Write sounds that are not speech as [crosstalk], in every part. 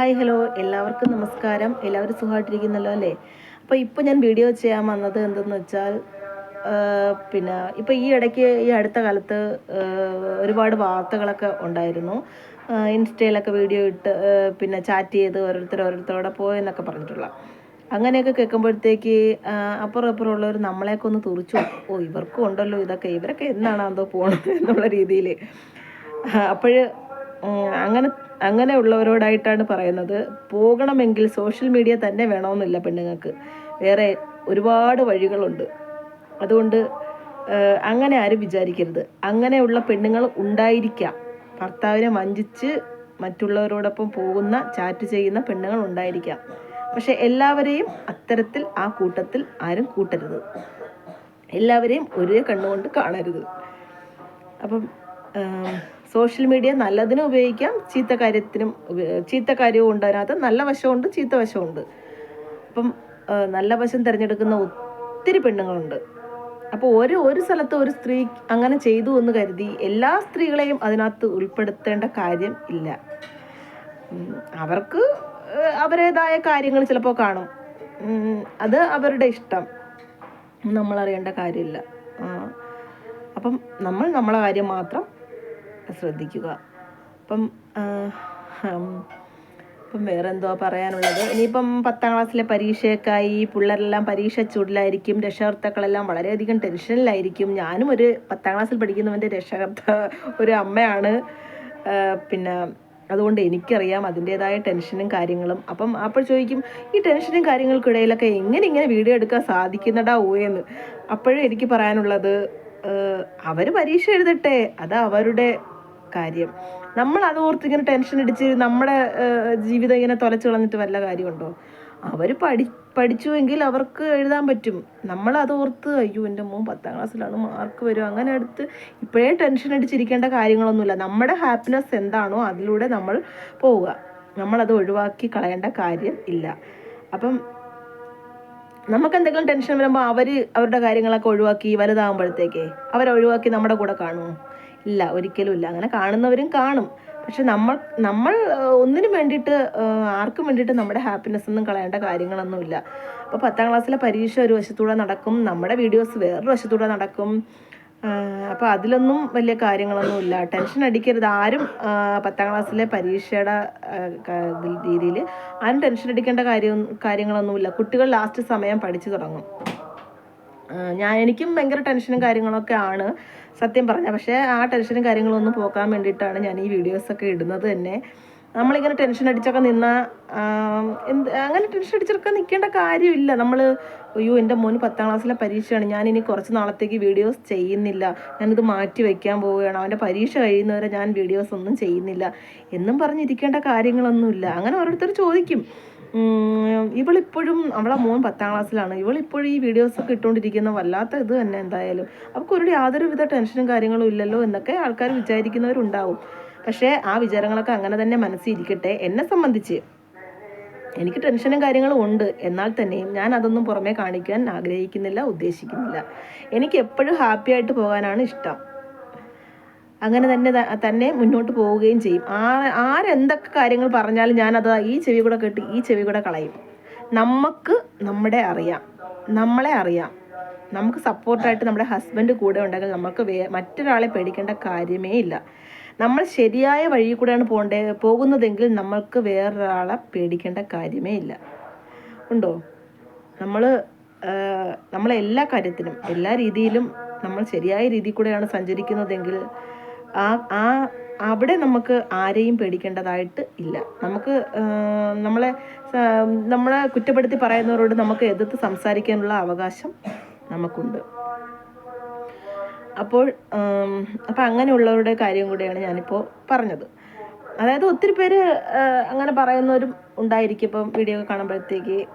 Hi hello. എല്ലാവർക്കും നമസ്കാരം. എല്ലാവരും സുഖമായിട്ടിരിക്കുന്നല്ലോ അല്ലേ? അപ്പോൾ ഇപ്പോൾ ഞാൻ വീഡിയോ ചെയ്യാൻ വന്നത് എന്തെന്ന് വെച്ചാൽ പിന്നെ ഇപ്പോൾ ഈ ഇടയ്ക്ക് ഈ അടുത്ത കാലത്ത് ഒരുപാട് വാർത്തകളൊക്കെ ഉണ്ടായിരുന്നു. ഇൻസ്റ്റയിലൊക്കെ വീഡിയോ ഇട്ട് പിന്നെ ചാറ്റ് ചെയ്ത് ഓരോരുത്തർ ഓരോരുത്തരോടെ പോയെന്നൊക്കെ പറഞ്ഞിട്ടുള്ള. അങ്ങനെയൊക്കെ കേൾക്കുമ്പോഴത്തേക്ക് അപ്പുറം അപ്പുറം ഉള്ളവർ നമ്മളെയൊക്കെ ഒന്ന് തുറിച്ചു. ഓ ഇവർക്കും ഉണ്ടല്ലോ ഇതൊക്കെ. ഇവരൊക്കെ എന്നാണ് എന്തോ പോകണത് എന്നുള്ള രീതിയിൽ അപ്പോൾ അങ്ങനെ അങ്ങനെയുള്ളവരോടായിട്ടാണ് പറയുന്നത്. പോകണമെങ്കിൽ സോഷ്യൽ മീഡിയ തന്നെ വേണമെന്നില്ല പെണ്ണുങ്ങൾക്ക്. വേറെ ഒരുപാട് വഴികളുണ്ട്. അതുകൊണ്ട് അങ്ങനെ ആരും വിചാരിക്കരുത്. അങ്ങനെയുള്ള പെണ്ണുങ്ങൾ ഉണ്ടായിരിക്കാം. ഭർത്താവിനെ വഞ്ചിച്ച് മറ്റുള്ളവരോടൊപ്പം പോകുന്ന ചാറ്റ് ചെയ്യുന്ന പെണ്ണുങ്ങൾ ഉണ്ടായിരിക്കാം. പക്ഷെ എല്ലാവരെയും അത്തരത്തിൽ ആ കൂട്ടത്തിൽ ആരും കൂട്ടരുത്. എല്ലാവരെയും ഒരേ കണ്ണുകൊണ്ട് കാണരുത്. അപ്പം സോഷ്യൽ മീഡിയ നല്ലതിനും ഉപയോഗിക്കാം ചീത്ത കാര്യത്തിനും ചീത്ത കാര്യവും ഉണ്ട് അതിനകത്ത്. നല്ല വശമുണ്ട് ചീത്ത വശമുണ്ട്. അപ്പം നല്ല വശം തിരഞ്ഞെടുക്കുന്ന ഒത്തിരി പെണ്ണുങ്ങളുണ്ട്. അപ്പോൾ ഒരു ഒരു സ്ഥലത്ത് ഒരു സ്ത്രീ അങ്ങനെ ചെയ്തു എന്ന് കരുതി എല്ലാ സ്ത്രീകളെയും അതിനകത്ത് ഉൾപ്പെടുത്തേണ്ട കാര്യം ഇല്ല. അവർക്ക് അവരുടേതായ കാര്യങ്ങൾ ചിലപ്പോൾ കാണും. അത് അവരുടെ ഇഷ്ടം. നമ്മൾ അറിയേണ്ട കാര്യമില്ല അപ്പം നമ്മൾ നമ്മളെ കാര്യം മാത്രം ശ്രദ്ധിക്കുക. അപ്പം ഇപ്പം വേറെ എന്തോ പറയാനുള്ളത്. ഇനിയിപ്പം പത്താം ക്ലാസ്സിലെ പരീക്ഷയൊക്കെയായി പിള്ളേരെല്ലാം പരീക്ഷ ചൂടിലായിരിക്കും രക്ഷകർത്താക്കളെല്ലാം വളരെയധികം ടെൻഷനിലായിരിക്കും. ഞാനും ഒരു പത്താം ക്ലാസ്സിൽ പഠിക്കുന്നവന്റെ രക്ഷകർത്ത ഒരു അമ്മയാണ്. പിന്നെ അതുകൊണ്ട് എനിക്കറിയാം അതിന്റേതായ ടെൻഷനും കാര്യങ്ങളും. അപ്പം അപ്പോൾ ചോദിക്കും ഈ ടെൻഷനും കാര്യങ്ങൾക്കിടയിലൊക്കെ എങ്ങനെ ഇങ്ങനെ വീഡിയോ എടുക്കാൻ സാധിക്കുന്നടാ ഊയെന്ന്? അപ്പോഴും എനിക്ക് പറയാനുള്ളത് അവർ പരീക്ഷ എഴുതട്ടെ അത് അവരുടെ കാര്യം. നമ്മൾ അത് ഓർത്ത് ഇങ്ങനെ ടെൻഷൻ അടിച്ച് നമ്മുടെ ജീവിതം ഇങ്ങനെ തുലച്ചു കളഞ്ഞിട്ട് വല്ല കാര്യമുണ്ടോ? അവർ പഠി പഠിച്ചുവെങ്കിൽ അവർക്ക് എഴുതാൻ പറ്റും. നമ്മൾ അത് ഓർത്ത് അയ്യോ എന്റെ മോൻ പത്താം ക്ലാസ്സിലാണ് മാർക്ക് വരും. അങ്ങനെ എടുത്ത് ഇപ്പോഴേ ടെൻഷൻ അടിച്ചിരിക്കേണ്ട കാര്യങ്ങളൊന്നുമില്ല. നമ്മുടെ ഹാപ്പിനെസ് എന്താണോ അതിലൂടെ നമ്മൾ പോവുക. നമ്മളത് ഒഴിവാക്കി കളയേണ്ട കാര്യം ഇല്ല. അപ്പം നമുക്ക് എന്തെങ്കിലും ടെൻഷൻ വരുമ്പോൾ അവർ അവരുടെ കാര്യങ്ങളൊക്കെ ഒഴിവാക്കി വലുതാകുമ്പോഴത്തേക്കേ അവരെ ഒഴിവാക്കി നമ്മുടെ കൂടെ കാണുമോ? ഇല്ല ഒരിക്കലും ഇല്ല. അങ്ങനെ കാണുന്നവരും കാണും. പക്ഷെ നമ്മൾ നമ്മൾ ഒന്നിനും വേണ്ടിയിട്ട് ആർക്കും വേണ്ടിയിട്ട് നമ്മുടെ ഹാപ്പിനെസ് ഒന്നും കളയേണ്ട കാര്യങ്ങളൊന്നുമില്ല അപ്പോൾ പത്താം ക്ലാസ്സിലെ പരീക്ഷ ഒരു വശത്തൂടെ നടക്കും നമ്മുടെ വീഡിയോസ് വേറൊരു വശത്തൂടെ നടക്കും. അപ്പോൾ അതിലൊന്നും വലിയ കാര്യങ്ങളൊന്നുമില്ല ടെൻഷൻ അടിക്കരുത്. ആരും പത്താം ക്ലാസ്സിലെ പരീക്ഷയുടെ രീതിയിൽ ആരും ടെൻഷൻ അടിക്കേണ്ട കാര്യം കാര്യങ്ങളൊന്നുമില്ല കുട്ടികൾ ലാസ്റ്റ് സമയം പഠിച്ചു തുടങ്ങും. ഞാൻ എനിക്കും ഭയങ്കര ടെൻഷനും കാര്യങ്ങളൊക്കെ ആണ്. സത്യം പറഞ്ഞാൽ പക്ഷേ ആ ടെൻഷനും കാര്യങ്ങളൊന്നും പോക്കാൻ വേണ്ടിയിട്ടാണ് ഞാൻ ഈ വീഡിയോസൊക്കെ ഇടുന്നത് തന്നെ. നമ്മളിങ്ങനെ ടെൻഷൻ അടിച്ചൊക്കെ നിന്ന എന്ത് അങ്ങനെ ടെൻഷൻ അടിച്ചൊക്കെ നിൽക്കേണ്ട കാര്യമില്ല. നമ്മൾ അയ്യോ എന്റെ മോന് പത്താം ക്ലാസ്സിലെ പരീക്ഷയാണ്. ഞാൻ ഇനി കുറച്ച് നാളത്തേക്ക് വീഡിയോസ് ചെയ്യുന്നില്ല. ഞാനിത് മാറ്റി വയ്ക്കാൻ പോവുകയാണ്. അവന്റെ പരീക്ഷ കഴിയുന്നവരെ ഞാൻ വീഡിയോസ് ഒന്നും ചെയ്യുന്നില്ല. എന്നും പറഞ്ഞിരിക്കേണ്ട കാര്യങ്ങളൊന്നുമില്ല. അങ്ങനെ ഓരോരുത്തർ ചോദിക്കും. ഇവളിപ്പോഴും അവളെ മോൻ പത്താം ക്ലാസ്സിലാണ്. ഇവളിപ്പോഴും ഈ വീഡിയോസ് ഒക്കെ ഇട്ടുകൊണ്ടിരിക്കുന്ന വല്ലാത്ത ഇത് തന്നെ എന്തായാലും. അവൾക്ക് ഒരു യാതൊരുവിധ ടെൻഷനും കാര്യങ്ങളും ഇല്ലല്ലോ എന്നൊക്കെ ആൾക്കാർ വിചാരിക്കുന്നവരുണ്ടാവും. പക്ഷേ ആ വിചാരങ്ങളൊക്കെ അങ്ങനെ തന്നെ മനസ്സിൽ ഇരിക്കട്ടെ എന്നെ സംബന്ധിച്ച് എനിക്ക് ടെൻഷനും കാര്യങ്ങളും ഉണ്ട്. എന്നാൽ തന്നെയും ഞാൻ അതൊന്നും പുറമേ കാണിക്കാൻ ആഗ്രഹിക്കുന്നില്ല ഉദ്ദേശിക്കുന്നില്ല. എനിക്ക് എപ്പോഴും ഹാപ്പി ആയിട്ട് പോകാനാണ് ഇഷ്ടം. അങ്ങനെ തന്നെ തന്നെ മുന്നോട്ട് പോവുകയും ചെയ്യും. ആ ആരെന്തൊക്കെ കാര്യങ്ങൾ പറഞ്ഞാലും ഞാനത് ഈ ചെവി കൂടെ കെട്ടി ഈ ചെവി കൂടെ കളയും. നമുക്ക് നമ്മുടെ അറിയാം. നമ്മളെ അറിയാം. നമുക്ക് സപ്പോർട്ടായിട്ട് നമ്മുടെ ഹസ്ബൻഡ് കൂടെ ഉണ്ടെങ്കിൽ നമുക്ക് വേ മറ്റൊരാളെ പേടിക്കേണ്ട കാര്യമേ ഇല്ല. നമ്മൾ ശരിയായ വഴി കൂടെയാണ് പോകേണ്ടേ പോകുന്നതെങ്കിൽ നമ്മൾക്ക് വേറൊരാളെ പേടിക്കേണ്ട കാര്യമേ ഇല്ല. ഉണ്ടോ? നമ്മൾ നമ്മളെല്ലാ കാര്യത്തിനും എല്ലാ രീതിയിലും നമ്മൾ ശരിയായ രീതിയിൽ കൂടെയാണ് സഞ്ചരിക്കുന്നതെങ്കിൽ ആ ആ അവിടെ നമുക്ക് ആരെയും പേടിക്കേണ്ടതായിട്ട് ഇല്ല. നമുക്ക് നമ്മളെ നമ്മളെ കുറ്റപ്പെടുത്തി പറയുന്നവരോട് നമുക്ക് എതിർത്ത് സംസാരിക്കാനുള്ള അവകാശം നമുക്കുണ്ട്. അപ്പോൾ അപ്പം അങ്ങനെയുള്ളവരുടെ കാര്യം കൂടെയാണ് ഞാനിപ്പോൾ പറഞ്ഞത്. അതായത് ഒത്തിരി പേര് അങ്ങനെ പറയുന്നവരും ഉണ്ടായിരിക്കും. ഇപ്പം വീഡിയോ കാണുമ്പോഴത്തേക്ക്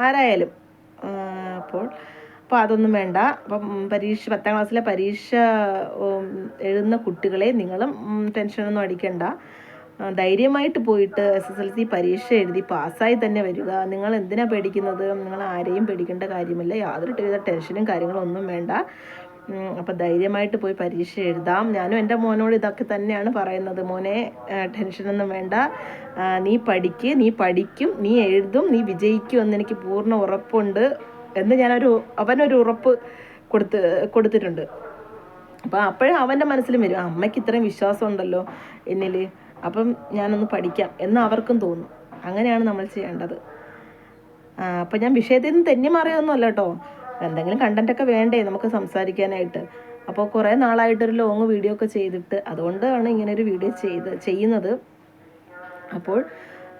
ആരായാലും അപ്പോൾ അപ്പോൾ അതൊന്നും വേണ്ട. അപ്പം പരീക്ഷ പത്താം ക്ലാസ്സിലെ പരീക്ഷ എഴുതുന്ന കുട്ടികളെ നിങ്ങളും ടെൻഷനൊന്നും അടിക്കണ്ട. ധൈര്യമായിട്ട് പോയിട്ട് എസ് എസ് എൽ സി പരീക്ഷ എഴുതി പാസ്സായി തന്നെ വരിക. നിങ്ങൾ എന്തിനാ പേടിക്കുന്നത്? നിങ്ങൾ ആരെയും പേടിക്കേണ്ട കാര്യമില്ല. യാതൊരു വിധ ടെൻഷനും കാര്യങ്ങളും ഒന്നും വേണ്ട. അപ്പോൾ ധൈര്യമായിട്ട് പോയി പരീക്ഷ എഴുതാം. ഞാനും എന്റെ മോനോട് ഇതൊക്കെ തന്നെയാണ് പറയുന്നത്. മോനെ ടെൻഷനൊന്നും വേണ്ട. നീ പഠിക്ക് നീ പഠിക്കും നീ എഴുതും നീ വിജയിക്കും എന്ന് എനിക്ക് പൂർണ ഉറപ്പുണ്ട്. എന്ന് ഞാനൊരു അവനൊരു ഉറപ്പ് കൊടുത്ത് കൊടുത്തിട്ടുണ്ട്. അപ്പം അപ്പോഴും അവന്റെ മനസ്സിലും വരും അമ്മയ്ക്ക് ഇത്രയും വിശ്വാസം ഉണ്ടല്ലോ എന്നിൽ അപ്പം ഞാനൊന്ന് പഠിക്കാം എന്ന് അവർക്കും തോന്നും. അങ്ങനെയാണ് നമ്മൾ ചെയ്യേണ്ടത്. അപ്പം ഞാൻ വിഷയത്തിൽ നിന്ന് തെന്നി മാറിയൊന്നുമല്ല കേട്ടോ. എന്തെങ്കിലും കണ്ടന്റൊക്കെ വേണ്ടേ നമുക്ക് സംസാരിക്കാനായിട്ട്. അപ്പോൾ കുറേ നാളായിട്ടൊരു ലോങ് വീഡിയോ ഒക്കെ ചെയ്തിട്ട് അതുകൊണ്ടാണ് ഇങ്ങനെ ഒരു വീഡിയോ ചെയ്ത് ചെയ്യുന്നത്. അപ്പോൾ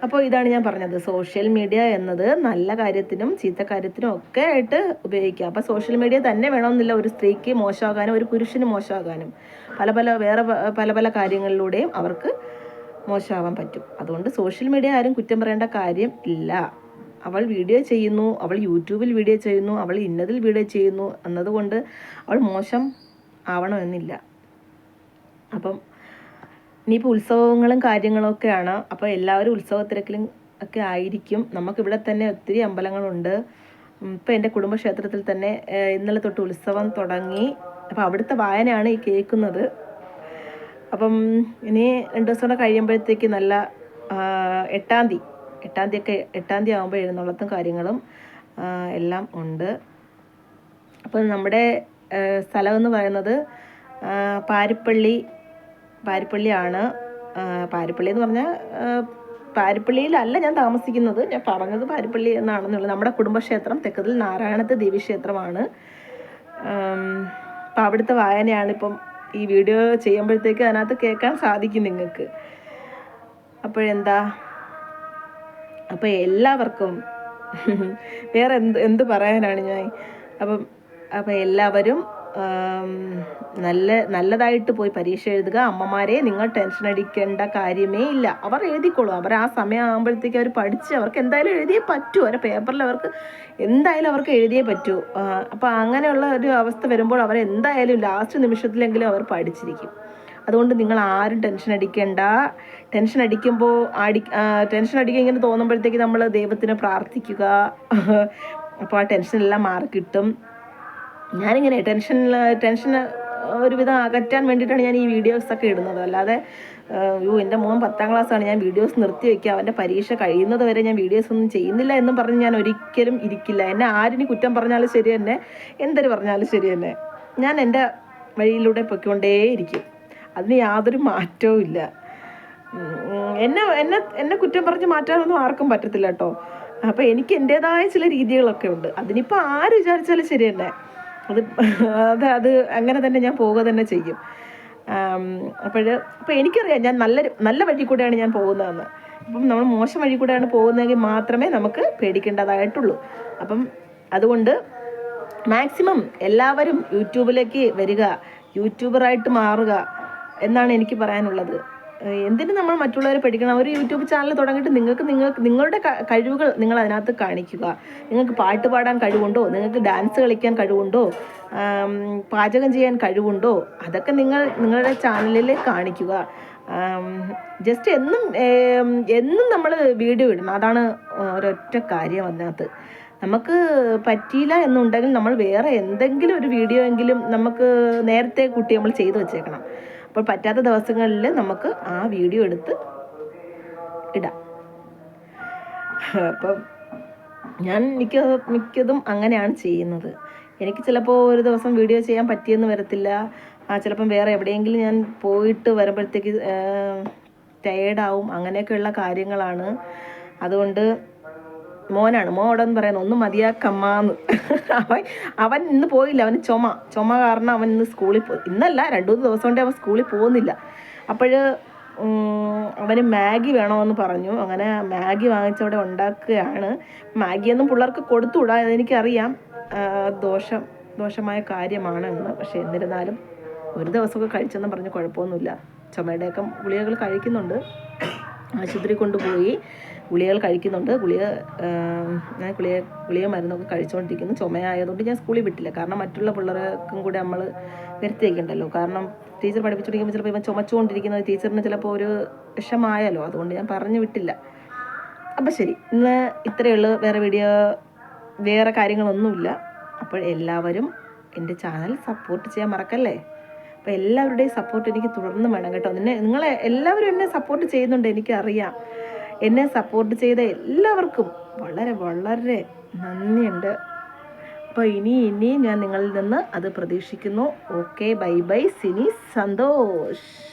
അപ്പോൾ ഇതാണ് ഞാൻ പറഞ്ഞത്. സോഷ്യൽ മീഡിയ എന്നത് നല്ല കാര്യത്തിനും ചീത്ത കാര്യത്തിനും ഒക്കെ ആയിട്ട് ഉപയോഗിക്കുക അപ്പോൾ സോഷ്യൽ മീഡിയ തന്നെ വേണമെന്നില്ല ഒരു സ്ത്രീക്ക് മോശമാകാനും ഒരു പുരുഷന് മോശമാകാനും. പല പല വേറെ പല പല കാര്യങ്ങളിലൂടെയും അവർക്ക് മോശമാവാൻ പറ്റും. അതുകൊണ്ട് സോഷ്യൽ മീഡിയ ആരും കുറ്റം പറയേണ്ട കാര്യം ഇല്ല. അവൾ വീഡിയോ ചെയ്യുന്നു അവൾ യൂട്യൂബിൽ വീഡിയോ ചെയ്യുന്നു അവൾ ഇന്നതിൽ വീഡിയോ ചെയ്യുന്നു എന്നതുകൊണ്ട് അവൾ മോശം ആവണമെന്നില്ല. അപ്പം ഇനിയിപ്പോൾ ഉത്സവങ്ങളും കാര്യങ്ങളും ഒക്കെയാണ് അപ്പോൾ എല്ലാവരും ഉത്സവ തിരക്കിലും ഒക്കെ ആയിരിക്കും. നമുക്കിവിടെ തന്നെ ഒത്തിരി അമ്പലങ്ങളുണ്ട്. ഇപ്പോൾ ഇപ്പം എന്റെ കുടുംബക്ഷേത്രത്തിൽ തന്നെ ഇന്നലെ തൊട്ട് ഉത്സവം തുടങ്ങി. അപ്പോൾ അവിടുത്തെ വായനയാണ് ഈ കേൾക്കുന്നത്. അപ്പം ഇനി രണ്ട് ദിവസം കൂടെ കഴിയുമ്പോഴത്തേക്ക് നല്ല എട്ടാം തീയതി എട്ടാം തീയതി ഒക്കെ എട്ടാം തീയതി ആകുമ്പോൾ എഴുന്നള്ളത്തും കാര്യങ്ങളും എല്ലാം ഉണ്ട്. അപ്പം നമ്മുടെ സ്ഥലമെന്ന് പറയുന്നത് പാരിപ്പള്ളി പാരിപ്പള്ളിയാണ്. പാരിപ്പള്ളി എന്ന് പറഞ്ഞാൽ പാരിപ്പള്ളിയിലല്ല ഞാൻ താമസിക്കുന്നത്. ഞാൻ പറഞ്ഞത് പാരിപ്പള്ളി എന്നാണെന്നുള്ളത് നമ്മുടെ കുടുംബക്ഷേത്രം തെക്കതിൽ നാരായണത്തെ ദേവീക്ഷേത്രമാണ്. അപ്പം അവിടുത്തെ വായനയാണ് ഇപ്പം ഈ വീഡിയോ ചെയ്യുമ്പോഴത്തേക്ക് അതിനകത്ത് കേൾക്കാൻ സാധിക്കും നിങ്ങൾക്ക്. അപ്പോഴെന്താ? അപ്പോൾ എല്ലാവർക്കും [laughs] വേറെ എന്ത് എന്ത് പറയാനാണ് ഞാൻ? അപ്പം അപ്പം എല്ലാവരും നല്ല നല്ലതായിട്ട് പോയി പരീക്ഷ എഴുതുക. അമ്മമാരെ നിങ്ങൾ ടെൻഷൻ അടിക്കേണ്ട കാര്യമേ ഇല്ല. അവർ എഴുതിക്കോളും. അവർ ആ സമയം ആകുമ്പോഴത്തേക്ക് അവർ പഠിച്ച് അവർക്ക് എന്തായാലും എഴുതിയേ പറ്റൂ. അവരുടെ പേപ്പറിൽ അവർക്ക് എന്തായാലും അവർക്ക് എഴുതിയേ പറ്റൂ. അപ്പോൾ അപ്പം അങ്ങനെയുള്ള ഒരു അവസ്ഥ വരുമ്പോൾ അവർ എന്തായാലും ലാസ്റ്റ് നിമിഷത്തിലെങ്കിലും അവർ പഠിച്ചിരിക്കും. അതുകൊണ്ട് നിങ്ങൾ ആരും ടെൻഷൻ അടിക്കേണ്ട. ടെൻഷൻ അടിക്കുമ്പോൾ അടി ടെൻഷൻ അടിക്കുക ഇങ്ങനെ തോന്നുമ്പോഴത്തേക്ക് നമ്മൾ ദൈവത്തിന് പ്രാർത്ഥിക്കുക. അപ്പോൾ ആ ടെൻഷനെല്ലാം മാറി കിട്ടും ഞാനിങ്ങനെ ടെൻഷൻ ടെൻഷൻ ഒരുവിധം അകറ്റാൻ വേണ്ടിയിട്ടാണ് ഞാൻ ഈ വീഡിയോസൊക്കെ ഇടുന്നത്. അല്ലാതെ യു എന്റെ മോൻ പത്താം ക്ലാസ്സാണ് ഞാൻ വീഡിയോസ് നിർത്തി വയ്ക്കുക അവന്റെ പരീക്ഷ കഴിയുന്നത് വരെ ഞാൻ വീഡിയോസ് ഒന്നും ചെയ്യുന്നില്ല എന്നും പറഞ്ഞ് ഞാൻ ഒരിക്കലും ഇരിക്കില്ല. എന്നെ ആരിനി കുറ്റം പറഞ്ഞാലും ശരി തന്നെ എന്തൊരു പറഞ്ഞാലും ശരി തന്നെ ഞാൻ എന്റെ വഴിയിലൂടെ പൊയ്ക്കൊണ്ടേയിരിക്കും. അതിന് യാതൊരു മാറ്റവും ഇല്ല. എന്നെ എന്നെ എന്നെ കുറ്റം പറഞ്ഞ് മാറ്റാനൊന്നും ആർക്കും പറ്റത്തില്ല കേട്ടോ. അപ്പോൾ എനിക്ക് എന്റേതായ ചില രീതികളൊക്കെ ഉണ്ട്. അതിനിപ്പോൾ ആര് വിചാരിച്ചാലും ശരി തന്നെ. അത് [laughs] അത് അത് അങ്ങനെ തന്നെ ഞാൻ പോവുക തന്നെ ചെയ്യും. അപ്പോൾ അപ്പോൾ എനിക്കറിയാം ഞാൻ നല്ല നല്ല വഴി കൂടെയാണ് ഞാൻ പോകുന്നതെന്ന്. അപ്പം നമ്മൾ മോശം വഴി കൂടെയാണ് പോകുന്നതെങ്കിൽ മാത്രമേ നമുക്ക് പേടിക്കേണ്ടതായിട്ടുള്ളൂ. അപ്പം അതുകൊണ്ട് മാക്സിമം എല്ലാവരും യൂട്യൂബിലേക്ക് വരിക യൂട്യൂബറായിട്ട് മാറുക എന്നാണ് എനിക്ക് പറയാനുള്ളത്. എന്തിന് നമ്മൾ മറ്റുള്ളവരെ പഠിക്കണം? ഒരു യൂട്യൂബ് ചാനൽ തുടങ്ങിയിട്ട് നിങ്ങൾക്ക് നിങ്ങൾ നിങ്ങളുടെ കഴിവുകൾ നിങ്ങൾ അതിനകത്ത് കാണിക്കുക. നിങ്ങൾക്ക് പാട്ട് പാടാൻ കഴിവുണ്ടോ? നിങ്ങൾക്ക് ഡാൻസ് കളിക്കാൻ കഴിവുണ്ടോ? പാചകം ചെയ്യാൻ കഴിവുണ്ടോ? അതൊക്കെ നിങ്ങൾ നിങ്ങളുടെ ചാനലിൽ കാണിക്കുക. ജസ്റ്റ് എന്നും എന്നും നമ്മൾ വീഡിയോ ഇടണം. അതാണ് ഒരൊറ്റ കാര്യം അതിനകത്ത്. നമുക്ക് പറ്റിയില്ല എന്നുണ്ടെങ്കിൽ നമ്മൾ വേറെ എന്തെങ്കിലും ഒരു വീഡിയോ എങ്കിലും നമുക്ക് നേരത്തെ കുട്ടി നമ്മൾ ചെയ്തു വെച്ചേക്കണം. അപ്പോൾ പറ്റാത്ത ദിവസങ്ങളിൽ നമുക്ക് ആ വീഡിയോ എടുത്ത് ഇടാം. അപ്പം ഞാൻ മിക്ക മിക്കതും അങ്ങനെയാണ് ചെയ്യുന്നത്. എനിക്ക് ചിലപ്പോൾ ഒരു ദിവസം വീഡിയോ ചെയ്യാൻ പറ്റിയെന്ന് വരത്തില്ല. ആ ചിലപ്പം വേറെ എവിടെയെങ്കിലും ഞാൻ പോയിട്ട് വരുമ്പോഴത്തേക്ക് ടയേർഡാവും അങ്ങനെയൊക്കെയുള്ള കാര്യങ്ങളാണ്. അതുകൊണ്ട് മോനാണ്. മോ അവിടെ നിന്ന് പറയുന്നത് ഒന്നും മതിയാക്കമ്മാന്ന് അവൻ അവൻ ഇന്ന് പോയില്ല. അവന് ചുമ. ചുമ കാരണം അവൻ ഇന്ന് സ്കൂളിൽ പോയി ഇന്നല്ല രണ്ടു മൂന്ന് ദിവസം കൊണ്ട് അവൻ സ്കൂളിൽ പോകുന്നില്ല. അപ്പോൾ അവന് മാഗി വേണമെന്ന് പറഞ്ഞു. അങ്ങനെ മാഗി വാങ്ങിച്ചവിടെ ഉണ്ടാക്കുകയാണ്. മാഗിയൊന്നും പിള്ളേർക്ക് കൊടുത്തുവിടാ അതെനിക്കറിയാം ദോഷം ദോഷമായ കാര്യമാണ് എന്ന് പക്ഷേ എന്നിരുന്നാലും ഒരു ദിവസമൊക്കെ കഴിച്ചെന്ന് പറഞ്ഞ് കുഴപ്പമൊന്നുമില്ല. ചുമയുടെയൊക്കെ ഗുളികകൾ കഴിക്കുന്നുണ്ട്. ആശുപത്രി കൊണ്ടുപോയി. ഗുളികകൾ കഴിക്കുന്നുണ്ട്. ഗുളിക ഞാൻ ഗുളിക ഗുളിക മരുന്നൊക്കെ കഴിച്ചുകൊണ്ടിരിക്കുന്നു ചുമയായതുകൊണ്ട് ഞാൻ സ്കൂളിൽ വിട്ടില്ല. കാരണം മറ്റുള്ള പിള്ളേർക്കും കൂടി നമ്മൾ വരുത്തി കാരണം ടീച്ചർ പഠിപ്പിച്ചുകൊണ്ടിരിക്കുമ്പോൾ ചിലപ്പോൾ ഇവൻ ചുമച്ചുകൊണ്ടിരിക്കുന്നത് ടീച്ചറിന് ചിലപ്പോൾ ഒരു വിഷമായാലോ അതുകൊണ്ട് ഞാൻ പറഞ്ഞു വിട്ടില്ല. അപ്പം ശരി. ഇന്ന് ഇത്രയേ ഉള്ളൂ. വേറെ വീഡിയോ വേറെ കാര്യങ്ങളൊന്നുമില്ല. അപ്പോൾ എല്ലാവരും എന്റെ ചാനൽ സപ്പോർട്ട് ചെയ്യാൻ മറക്കല്ലേ? അപ്പോൾ എല്ലാവരുടെയും സപ്പോർട്ട് എനിക്ക് തുടർന്നും വേണം കേട്ടോ. നിന്നെ നിങ്ങളെ എല്ലാവരും എന്നെ സപ്പോർട്ട് ചെയ്യുന്നുണ്ട്. എനിക്കറിയാം. എന്നെ സപ്പോർട്ട് ചെയ്ത എല്ലാവർക്കും വളരെ വളരെ നന്ദിയുണ്ട്. അപ്പോൾ ഇനി ഇനിയും ഞാൻ നിങ്ങളിൽ നിന്ന് അത് പ്രതീക്ഷിക്കുന്നു. Okay bye bye Cini Santhosh.